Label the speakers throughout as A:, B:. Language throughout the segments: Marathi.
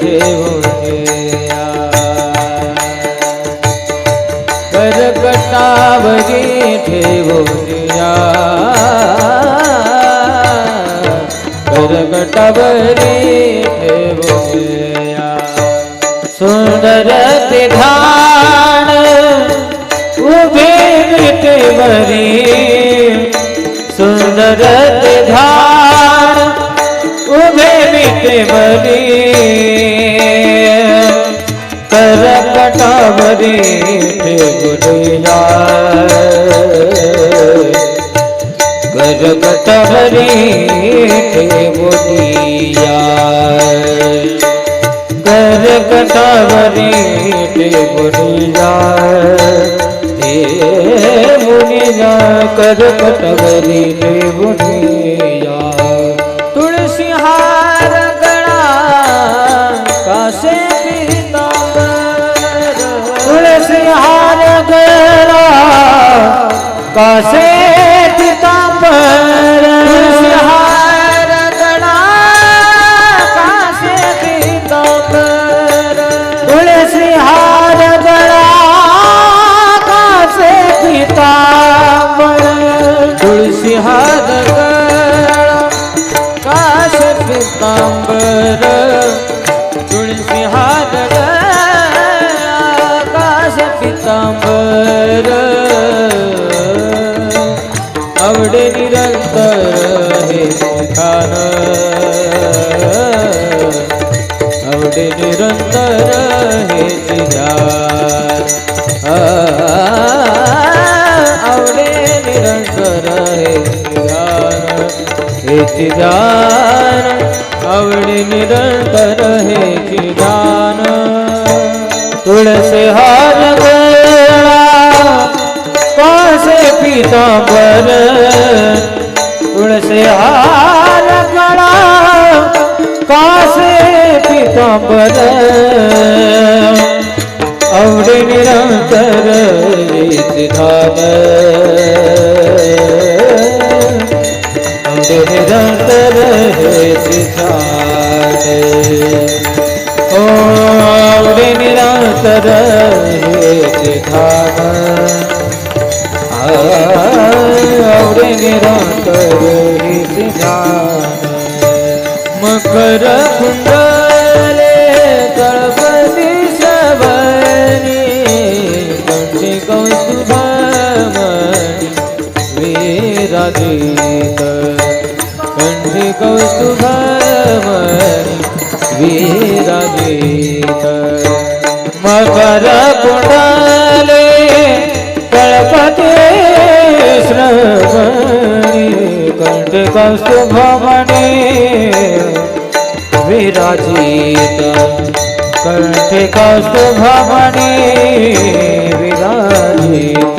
A: ठेवूया हो करकटावरी ठेवूया करकटावरी ठेवूया सुंदर ते ध्यान उभे विटेवरी सुंदर ते ध्यान उभे विटेवरी करकटावरी ठेवूया करकटावरी ठेवूया करकटावरी ठेवूया हे मुनिया करकटावरी ठेवूया हार गळा काश पितांबर निरंतर हे ध्यान आवडे निरंतर हे ध्यान हे ध्यान आवडे निरंतर हे ध्यान तुळसे हार गळा पासे पितांबर। तुळसे हार पितांबर आवडे निरंतर धाम। आवडे निरंतर ओ हो, आवडे निरंतर धाम। आवडे निरंतर मकर कुंडले कौस्तुभमणी वीरागीत। मकर कुंडले गणपते श्रवणी कंठे कौस्तुभमणी। विराजित कंठे कौस्तुभमणी। विराजित।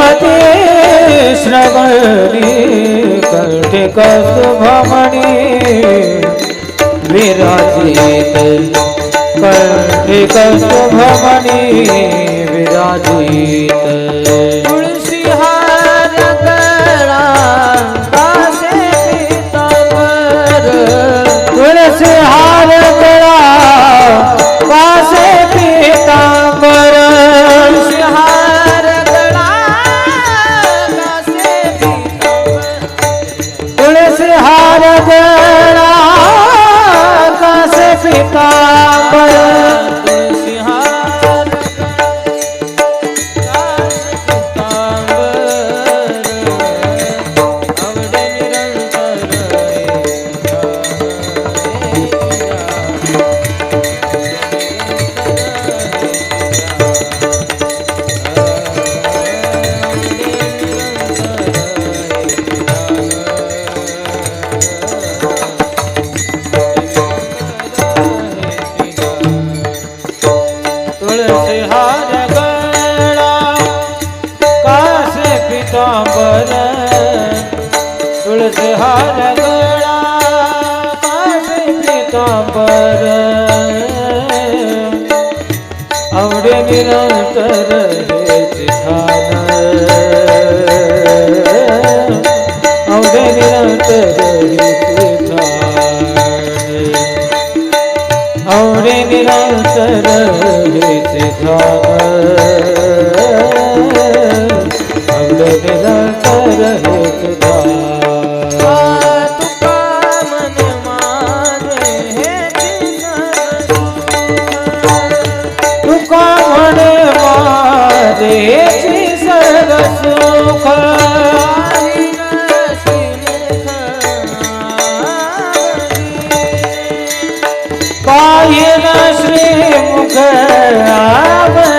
A: तळपते श्रवणी कंठी कौस्तुभमणि विराजित कंठी कौस्तुभमणि विराजित निरंतर हेच ध्यान आवडे निरंतर हेच ध्यान आवडे निरंतर हेच ध्यान निरंतर काय न श्रीमुख आवडी